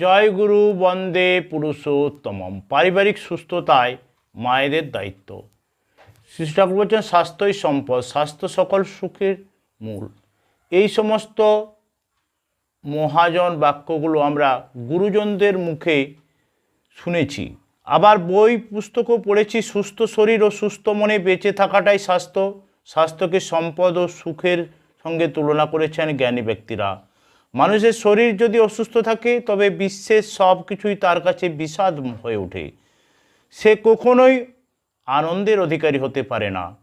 জয় গুরু, বন্দে পুরুষোত্তমম। পারিবারিক সুস্থতায় মায়েদের দায়িত্ব। শ্রী ঠাকুর বলছেন, স্বাস্থ্যই সম্পদ, স্বাস্থ্য সকল সুখের মূল। এই সমস্ত মহাজন বাক্যগুলো আমরা গুরুজনদের মুখে শুনেছি। আবার বই, পুস্তকও পড়েছি, সুস্থ শরীর ও সুস্থ মনে বেঁচে থাকাটাই স্বাস্থ্য। স্বাস্থ্যকে সম্পদ ও সুখের সঙ্গে তুলনা করেছেন জ্ঞানী ব্যক্তিরা। মানুষের শরীর যদি অসুস্থ থাকে, তবে বিশ্বের সব কিছুই তার কাছে বিষাদ হয়ে ওঠে। সে কখনোই আনন্দের অধিকারী হতে পারে না।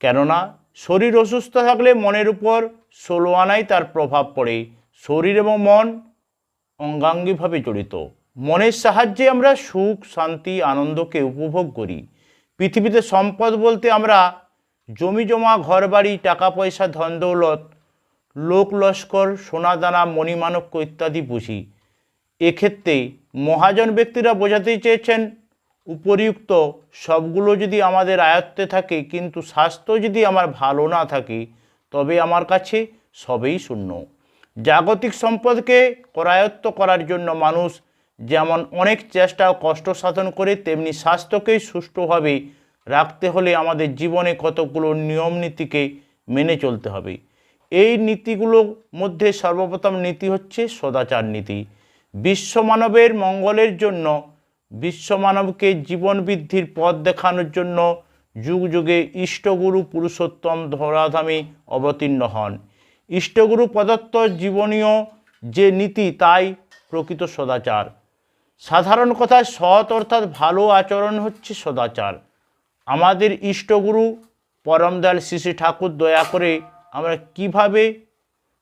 কেননা, শরীর অসুস্থ থাকলে মনের উপর ষোলো আনাই তার প্রভাব পড়ে। শরীর এবং মন অঙ্গাঙ্গিভাবে জড়িত। মনের সাহায্যে আমরা সুখ, শান্তি, আনন্দকে উপভোগ করি। পৃথিবীতে সম্পদ বলতে আমরা জমি জমা, ঘরবাড়ি, টাকা পয়সা, ধন দৌলত লোক লস্কর সোনাদানা, মণিমাণক্য ইত্যাদি বুঝি। এক্ষেত্রে মহাজন ব্যক্তিরা বোঝাতে চেয়েছেন, উপরিউক্ত সবগুলো যদি আমাদের আয়ত্তে থাকে, কিন্তু স্বাস্থ্য যদি আমার ভালো না থাকে, তবে আমার কাছে সবেই শূন্য। জাগতিক সম্পদকে করায়ত্ত করার জন্য মানুষ যেমন অনেক চেষ্টা ও কষ্ট সাধন করে, তেমনি স্বাস্থ্যকেই সুষ্ঠুভাবে রাখতে হলে আমাদের জীবনে কতগুলো নিয়ম নীতিকে মেনে চলতে হবে। এই নীতিগুলোর মধ্যে সর্বপ্রথম নীতি হচ্ছে সদাচার নীতি। বিশ্ব মানবের মঙ্গলের জন্য বিশ্বমানবকে জীবন বৃদ্ধির পথ দেখানোর জন্য যুগ যুগে ইষ্টগুরু পুরুষোত্তম ধরাধামে অবতীর্ণ হন। ইষ্টগুরু প্রদত্ত জীবনীয় যে নীতি, তাই প্রকৃত সদাচার। সাধারণ কথায় সৎ অর্থাৎ ভালো আচরণ হচ্ছে সদাচার। আমাদের ইষ্টগুরু পরমদয়াল শ্রী ঠাকুর দয়া করে আমরা কীভাবে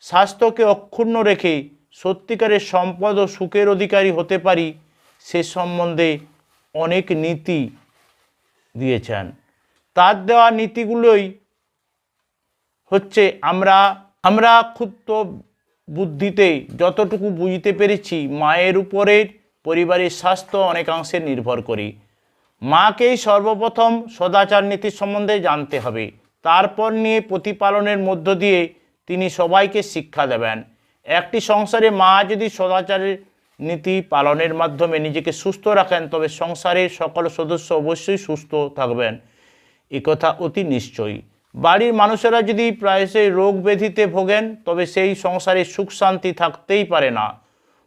স্বাস্থ্যকে অক্ষুণ্ণ রেখে সত্যিকারের সম্পদ ও সুখের অধিকারী হতে পারি সে সম্বন্ধে অনেক নীতি দিয়েছেন। তার দেওয়া নীতিগুলোই হচ্ছে আমরা আমরা ক্ষুদ্র বুদ্ধিতে যতটুকু বুঝতে পেরেছি, মায়ের উপরে পরিবারের স্বাস্থ্য অনেকাংশে নির্ভর করি। মাকেই সর্বপ্রথম সদাচার নীতি সম্বন্ধে জানতে হবে। তারপর নিয়ে প্রতিপালনের মধ্য দিয়ে তিনি সবাইকে শিক্ষা দেবেন। একটি সংসারে মা যদি সদাচারের নীতি পালনের মাধ্যমে নিজেকে সুস্থ রাখেন, তবে সংসারের সকল সদস্য অবশ্যই সুস্থ থাকবেন। কথা অতি নিশ্চয়ই। বাড়ির মানুষেরা যদি প্রায়শই রোগ ব্যাধিতে ভোগেন, তবে সেই সংসারে সুখ শান্তি থাকতেই পারে না।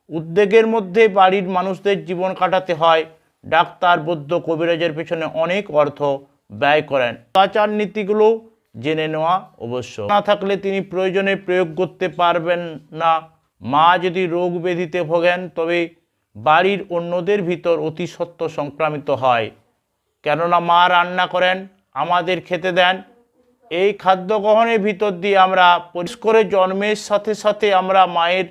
উদ্বেগের মধ্যে বাড়ির মানুষদের জীবন কাটাতে হয়। ডাক্তার, বৌদ্ধ, কবিরাজের পেছনে অনেক অর্থ ব্যয় করেন। আচার নীতিগুলো জেনে নেওয়া অবশ্য। না থাকলে তিনি প্রয়োজনে প্রয়োগ করতে পারবেন না। মা যদি রোগ ব্যাধিতে ভোগেন, তবে বাড়ির অন্যদের ভিতর অতি সত্য সংক্রামিত হয়। কেননা মা রান্না করেন, আমাদের খেতে দেন। এই খাদ্য গ্রহণের ভিতর দিয়ে আমরা পরিষ্কারের জন্মের সাথে সাথে আমরা মায়ের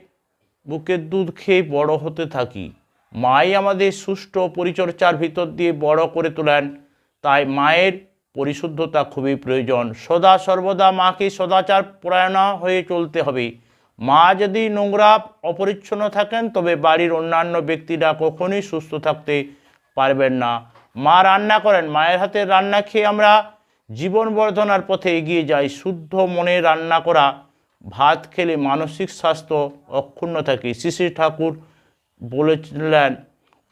বুকের দুধ খেয়ে বড় হতে থাকি। মাই আমাদের সুষ্ঠু পরিচর্যার ভিতর দিয়ে বড় করে তোলেন। তাই মায়ের পরিশুদ্ধতা খুবই প্রয়োজন। সদা সর্বদা মাকে সদাচার পরায়ণা হয়ে চলতে হবে। মা যদি নোংরা, অপরিচ্ছন্ন থাকেন, তবে বাড়ির অন্যান্য ব্যক্তিরা কখনোই সুস্থ থাকতে পারবেন না। মা রান্না করেন। মায়ের হাতে রান্না খেয়ে আমরা জীবন বর্ধনার পথে এগিয়ে যাই। শুদ্ধ মনে রান্না করা, ভাত খেলে মানসিক স্বাস্থ্য অক্ষুণ্ণ থাকে। শ্রী ঠাকুর বলেছিলেন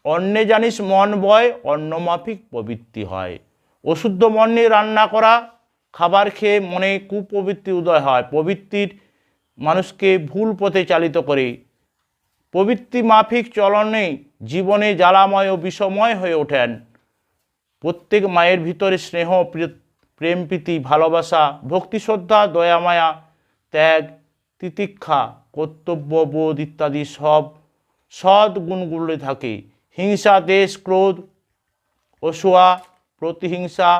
অন্নে জানিস মন বয় অন্নমাফিক প্রবৃত্তি হয়। অশুদ্ধ মন নিয়ে রান্না করা খাবার খেয়ে মনে কুপ্রবৃত্তি উদয় হয়। প্রবৃত্তির মানুষকে ভুল পথে চালিত করে। প্রবৃত্তি মাফিক চলনে জীবনে জ্বালাময় ও বিষময় হয়ে ওঠেন। প্রত্যেক মায়ের ভিতরে স্নেহ প্রেম, প্রীতি, ভালোবাসা, ভক্তি, শ্রদ্ধা দয়ামায়া ত্যাগ, তিতিক্ষা কর্তব্যবোধ ইত্যাদি সব সৎ গুণগুলো থাকে। হিংসা, দেশ, ক্রোধ, অসুয়া প্রতিহিংসা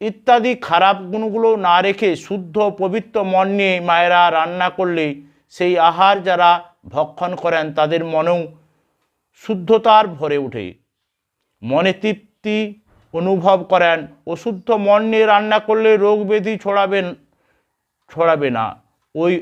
ইত্যাদি খারাপ গুণগুলো না রেখে শুদ্ধ পবিত্র মন নিয়ে মায়েরা রান্না করলে সেই আহার যারা ভক্ষণ করেন তাদের মনেও শুদ্ধতার ভরে ওঠে। মনে তৃপ্তি অনুভব করেন অশুদ্ধ মন নিয়ে রান্না করলে রোগ ব্যাধি ছড়াবেন ছড়াবে না। ওই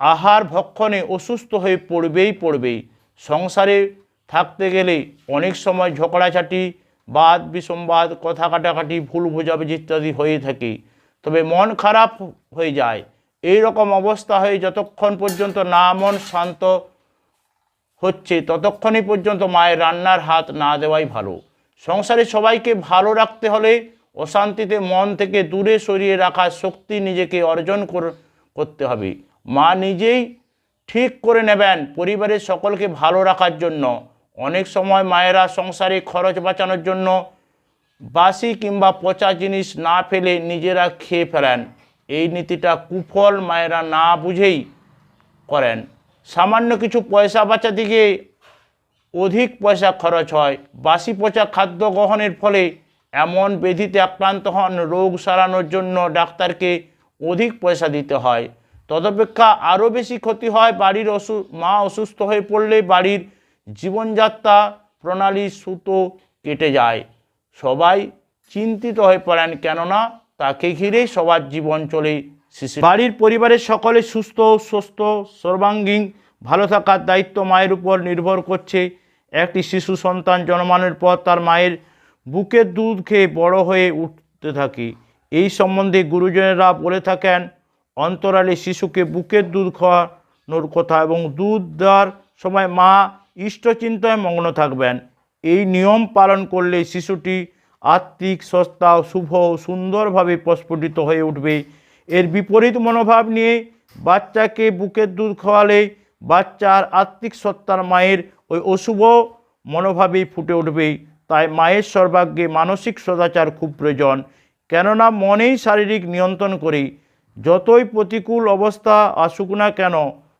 আহার ভক্ষণে অসুস্থ হয়ে পড়বেই পড়বেই সংসারে থাকতে গেলে অনেক সময় ঝগড়াঝাটি বাদ, বিসম্বাদ, কথা কাটাকাটি, ভুল বোঝাবুঝি ইত্যাদি হয়ে থাকে। তবে মন খারাপ হয়ে যায়। এই রকম অবস্থা হয়ে যতক্ষণ পর্যন্ত না মন শান্ত হচ্ছে, ততক্ষণই পর্যন্ত মায়ের রান্নার হাত না দেওয়াই ভালো। সংসারে সবাইকে ভালো রাখতে হলে অশান্তিতে মন থেকে দূরে সরিয়ে রাখার শক্তি নিজেকে অর্জন কর- করতে হবে। মা নিজেই ঠিক করে নেবেন পরিবারের সকলকে ভালো রাখার জন্য। অনেক সময় মায়েরা সংসারে খরচ বাঁচানোর জন্য বাসি কিংবা পচা জিনিস না ফেলে নিজেরা খেয়ে ফেলেন। এই নীতিটা কুফল মায়েরা না বুঝেই করেন। সামান্য কিছু পয়সা বাঁচা দিকে অধিক পয়সা খরচ হয়। বাসি পচা খাদ্য গ্রহণের ফলে এমন ব্যাধিতে আক্রান্ত হন, রোগ সারানোর জন্য ডাক্তারকে অধিক পয়সা দিতে হয়। তদপেক্ষা আরও বেশি ক্ষতি হয়, বাড়ির অসু, মা অসুস্থ হয়ে পড়লে বাড়ির জীবনযাত্রা, প্রণালী, সুতো কেটে যায়। সবাই চিন্তিত হয়ে পড়েন কেননা তাকে ঘিরেই সবার জীবন চলে শিশু বাড়ির পরিবারের সকলে সুস্থ সুস্থ, সর্বাঙ্গীন, ভালো থাকার দায়িত্ব মায়ের উপর নির্ভর করছে। একটি শিশু সন্তান জন্মানোর পর তার মায়ের বুকের দুধ খেয়ে বড় হয়ে উঠতে থাকে। এই সম্বন্ধে গুরুজনেরা বলে থাকেন, অন্তরালে শিশুকে বুকের দুধ খাওয়ানোর কথা এবং দুধ দেওয়ার সময় মা ইষ্টচিন্তায় মগ্ন থাকবেন। এই নিয়ম পালন করলে শিশুটি আত্মিক, সস্তা, শুভ সুন্দরভাবে প্রস্ফুটিত হয়ে উঠবে। এর বিপরীত মনোভাব নিয়ে বাচ্চাকে বুকের দুধ খাওয়ালে বাচ্চার আত্মিক সত্তার মায়ের ওই অশুভ মনোভাবেই ফুটে উঠবে। তাই মায়ের সর্বাগ্যে মানসিক সদাচার খুব প্রয়োজন। কেননা মনেই শারীরিক নিয়ন্ত্রণ করে। যতই প্রতিকূল অবস্থা আসুক না কেন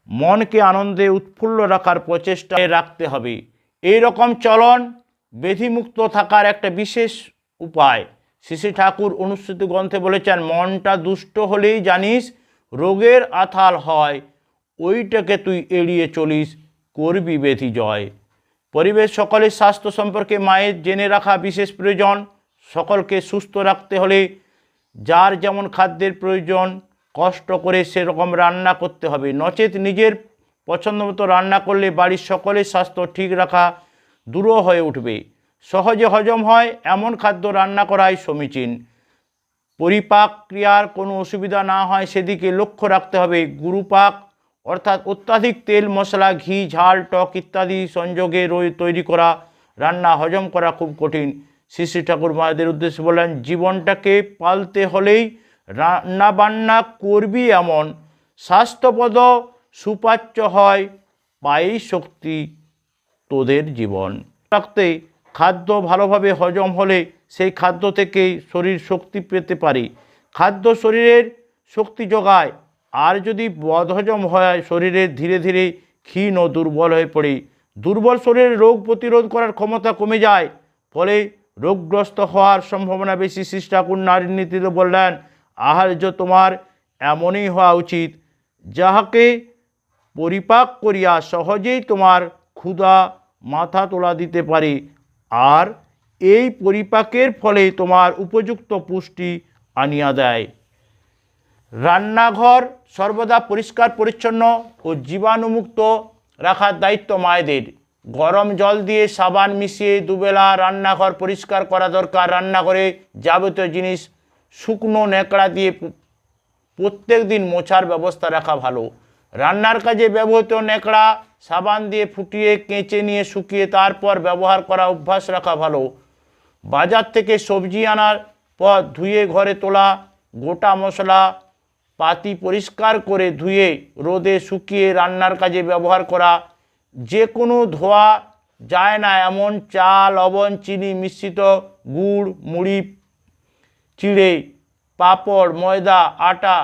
মনকে আনন্দে উৎফুল্ল রাখার প্রচেষ্টায় রাখতে হবে। এই রকম চলন, বেধিমুক্ত থাকার একটা বিশেষ উপায়। শ্রী ঠাকুর অনুষ্ঠিত গ্রন্থে বলেছেন, মনটা দুষ্ট হলেই জানিস রোগের আথাল হয়, ওইটাকে তুই এড়িয়ে চলিস, করবি বেধি জয়। পরিবেশ সকলের স্বাস্থ্য সম্পর্কে মায়ের জেনে রাখা বিশেষ প্রয়োজন। সকলকে সুস্থ রাখতে হলে যার যেমন খাদ্যের প্রয়োজন কষ্ট করে সেরকম রান্না করতে হবে। নচেত নিজের পছন্দ মতো রান্না করলে বাড়ির সকলের স্বাস্থ্য ঠিক রাখা দূরও হয়ে উঠবে। সহজে হজম হয়, এমন খাদ্য রান্না করাই সমীচীন। পরিপাক ক্রিয়ার কোনো অসুবিধা না হয়, সেদিকে লক্ষ্য রাখতে হবে। গুরুপাক, অর্থাৎ অত্যাধিক তেল, মশলা, ঘি, ঝাল, টক ইত্যাদি সংযোগে তৈরি করা, রান্না হজম করা খুব কঠিন। শ্রী শ্রী ঠাকুর মায়েদের উদ্দেশ্যে বললেন জীবনটাকে পালতে হলেই রান্না বান্না করবি এমন, স্বাস্থ্যপদ সুপাচ্য হয় পাই শক্তি তোদের জীবন। রাখতে খাদ্য ভালোভাবে হজম হলে সেই খাদ্য থেকে শরীর শক্তি পেতে পারে। খাদ্য শরীরের শক্তি যোগায়। আর যদি বদহজম হয় শরীরের ধীরে ধীরে ক্ষীণ ও দুর্বল হয়ে পড়ে। দুর্বল শরীরে রোগ প্রতিরোধ করার ক্ষমতা কমে যায়। ফলে রোগগ্রস্ত হওয়ার সম্ভাবনা বেশি শ্রী ঠাকুর নারীর নীতিতে বললেন আহার্য তোমার এমনই হওয়া উচিত, যাহাকে পরিপাক করিয়া সহজেই তোমার ক্ষুধা মাথা তোলা দিতে পারে। আর এই পরিপাকের ফলে তোমার উপযুক্ত পুষ্টি আনিয়া দেয়। রান্নাঘর সর্বদা পরিষ্কার, পরিচ্ছন্ন ও জীবাণুমুক্ত রাখার দায়িত্ব মায়েদের। গরম জল দিয়ে সাবান মিশিয়ে দুবেলা রান্নাঘর পরিষ্কার করা দরকার। রান্নাঘরে যাবতীয় জিনিস শুকনো ন্যাকড়া দিয়ে প্রত্যেক দিন মোছার ব্যবস্থা রাখা ভালো। রান্নার কাজে ব্যবহৃত ন্যাকড়া সাবান দিয়ে ফুটিয়ে, কেঁচে নিয়ে শুকিয়ে তারপর ব্যবহার করা অভ্যাস রাখা ভালো। বাজার থেকে সবজি আনার পর ধুয়ে ঘরে তোলা, গোটা মশলা, পাতি পরিষ্কার করে ধুয়ে রোদে শুকিয়ে রান্নার কাজে ব্যবহার করা। যে কোনো ধোয়া যায় না, এমন চাল লবণ, চিনি, মিশ্রিত গুড়, মুড়ি চিড়ে, পাঁপড়, ময়দা, আটা,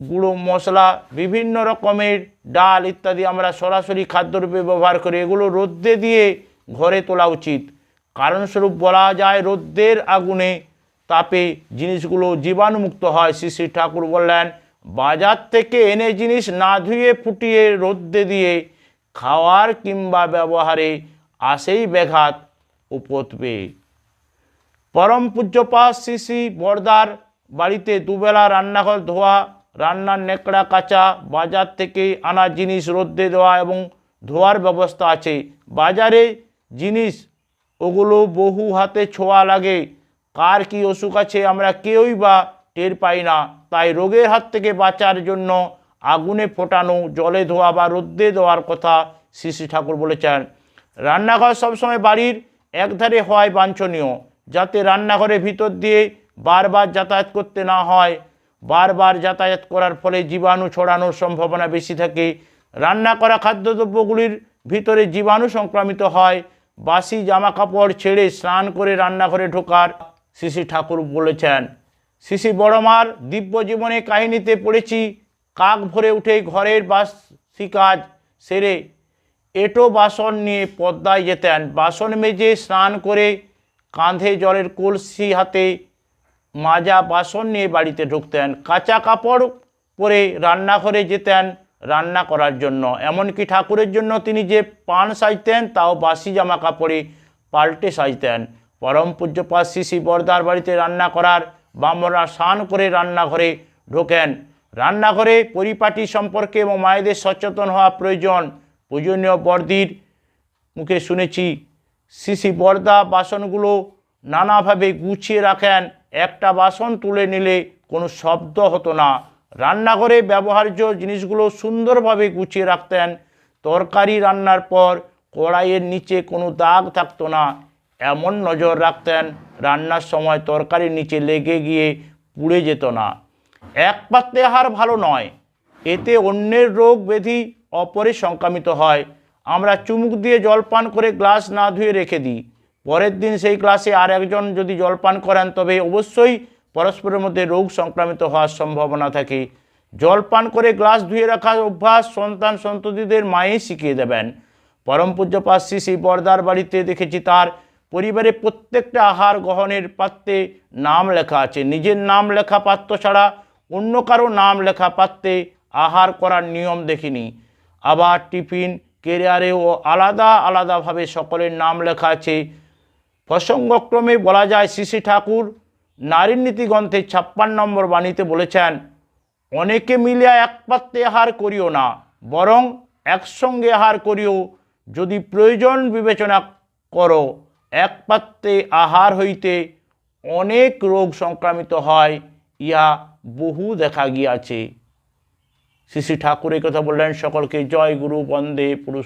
গুঁড়ো মশলা, বিভিন্ন রকমের ডাল ইত্যাদি আমরা সরাসরি খাদ্যরূপে ব্যবহার করি। এগুলো রোদ্দে দিয়ে ঘরে তোলা উচিত। কারণস্বরূপ বলা যায়, রোদ্দের আগুনে তাপে জিনিসগুলো জীবাণুমুক্ত হয়, শ্রী শ্রী ঠাকুর বললেন। বাজার থেকে এনে জিনিস না ধুয়ে ফুটিয়ে রোদ্দে দিয়ে খাওয়ার কিংবা ব্যবহারে আসেই ব্যাঘাত উপতবে পরম পূজ্যপা শ্রী শ্রী বর্দার বাড়িতে দুবেলা রান্নাঘর ধোয়া, রান্নার নেকড়া কাঁচা, বাজার থেকে আনা জিনিস রোদ্দে দেওয়া এবং ধোয়ার ব্যবস্থা আছে। বাজারে জিনিস ওগুলো বহু হাতে ছোঁয়া লাগে। কার কি অসুখ আছে আমরা কেউই বা টের পাই না। তাই রোগের হাত থেকে বাঁচার জন্য আগুনে ফোটানো, জলে ধোয়া বা রোদ্দে দেওয়ার কথা শ্রী শ্রী ঠাকুর বলেছেন। রান্নাঘর সবসময় বাড়ির একধারে হওয়াই বাঞ্ছনীয়। যাতে রান্নাঘরের ভিতর দিয়ে বারবার যাতায়াত করতে না হয়, বারবার যাতায়াত করার ফলে জীবাণু ছড়ানোর সম্ভাবনা বেশি থাকে। রান্না করা খাদ্যদ্রব্যগুলির ভিতরে জীবাণু সংক্রামিত হয়। বাসি জামা কাপড় ছেড়ে স্নান করে রান্নাঘরে ঢোকার শ্রী ঠাকুর বলেছেন। শ্রী বড়মার দিব্য জীবনে কাহিনীতে পড়েছি, কাক ভরে উঠে ঘরের বাসি কাজ সেরে এটো বাসন নিয়ে পদ্মায় যেতেন। বাসন মেজে স্নান করে কাঁধে জলের কলসি হাতে মাজা বাসন নিয়ে বাড়িতে ঢুকতেন। কাঁচা কাপড় পরে রান্নাঘরে যেতেন রান্না করার জন্য। এমনকি ঠাকুরের জন্য তিনি যে পান সাজতেন, তাও বাসি জামা কাপড়ে পাল্টে সাজতেন। পরম পূজ্যপাত শিশি বর্দার বাড়িতে রান্না করার বামরা স্নান করে রান্নাঘরে ঢোকেন। রান্নাঘরে পরিপাটি সম্পর্কে এবং মায়েদের সচেতন হওয়া প্রয়োজন। পূজনীয় বর্দির মুখে শুনেছি শিশি পর্দা বাসনগুলো নানাভাবে গুছিয়ে রাখেন। একটা বাসন তুলে নিলে কোনো শব্দ হতো না। রান্নাঘরে ব্যবহার্য জিনিসগুলো সুন্দরভাবে গুছিয়ে রাখতেন। তরকারি রান্নার পর কড়াইয়ের নিচে কোনো দাগ থাকতো না। এমন নজর রাখতেন, রান্নার সময় তরকারির নিচে লেগে গিয়ে পুড়ে যেত না। এক পাত্রে আহার ভালো নয়। এতে অন্যের রোগ ব্যাধি অপরে সংক্রামিত হয়। আমরা চুমুক দিয়ে জলপান করে গ্লাস না ধুয়ে রেখে দিই। পরের দিন সেই গ্লাসে আর একজন যদি জলপান করেন, তবে অবশ্যই পরস্পরের মধ্যে রোগ সংক্রামিত হওয়ার সম্ভাবনা থাকে। জলপান করে গ্লাস ধুয়ে রাখার অভ্যাস সন্তান সন্ততিদের মায়েই শিখিয়ে দেবেন। পরম পূজ্যপাত শ্রী বরদার বাড়িতে দেখেছি তার পরিবারে প্রত্যেকটা আহার গ্রহণের পাত্রে নাম লেখা আছে। নিজের নাম লেখা পাত্র ছাড়া অন্য কারও নাম লেখা পাত্রে আহার করার নিয়ম দেখিনি। আবার টিফিন কেরিয়ারেও আলাদা আলাদাভাবে সকলের নাম লেখা আছে। প্রসঙ্গক্রমে বলা যায় শ্রী ঠাকুর নারীর নীতি গ্রন্থে ছাপ্পান্ন নম্বর বাণীতে বলেছেন, অনেকে মিলিয়া এক পাত্রে আহার করিও না, বরং একসঙ্গে আহার করিও। যদি প্রয়োজন বিবেচনা করো এক পাত্রে আহার হইতে অনেক রোগ সংক্রামিত হয় ইয়া বহু দেখা গিয়াছে। শ্রী শ্রী ঠাকুর কথা বললেন সকলকে জয় গুরু বন্দে পুরুষ